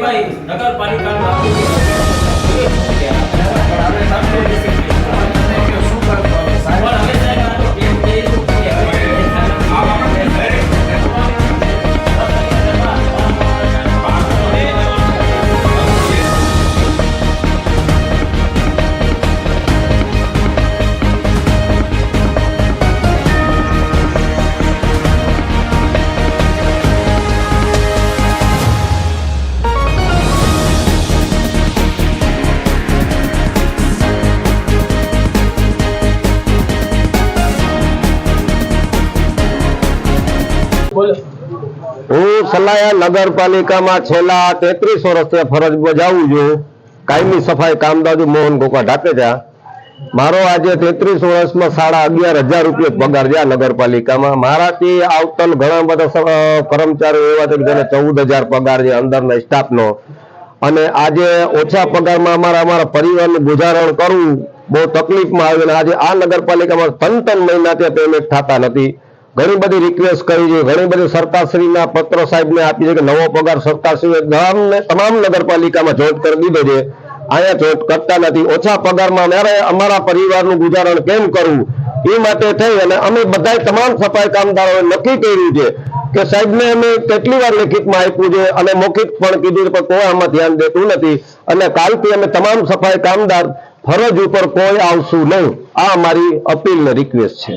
ભાઈ હું સલાયા નગરપાલિકામાં છેલ્લા તેત્રીસ વર્ષથી ફરજ બજાવું છું. કાયમી સફાઈ કામદાજુ મોહન ગોકા ઢાકેજા મારો આજે તેત્રીસ વર્ષમાં સાડા અગિયાર હજાર રૂપિયા પગાર છે આ નગરપાલિકામાં. મારાથી આવતલ ઘણા બધા કર્મચારીઓ એવા છે જેને ચૌદ હજાર પગાર છે અંદરના સ્ટાફનો. અને આજે ઓછા પગારમાં અમારા અમારા પરિવારનું ગુજારણ કરવું બહુ તકલીફમાં આવ્યું અને આજે આ નગરપાલિકામાં ત્રણ ત્રણ મહિનાથી પેમેન્ટ થતા નથી. ઘણી બધી રિક્વેસ્ટ કરી છે, ઘણી બધી સરકારશ્રીના પત્રો સાહેબને આપી છે કે નવો પગાર સરકારશ્રીએ તમામને તમામ નગરપાલિકામાં જોઈન્ટ કરી દીધો છે. અહીંયા જોઈન્ટ કરતા નથી. ઓછા પગારમાં અમારે અમારા પરિવારનું ગુજારણ કેમ કરવું એ માટે થઈ અને અમે બધાય તમામ સફાઈ કામદારોએ નક્કી કર્યું છે કે સાહેબને અમે કેટલી વાર લેખિતમાં આપ્યું છે અને મૌખિક પણ કીધું પણ કોઈ આમાં ધ્યાન દેતું નથી અને કાલથી અમે તમામ સફાઈ કામદાર ફરજ ઉપર કોઈ આવશું નહીં. આ અમારી અપીલ રિક્વેસ્ટ છે.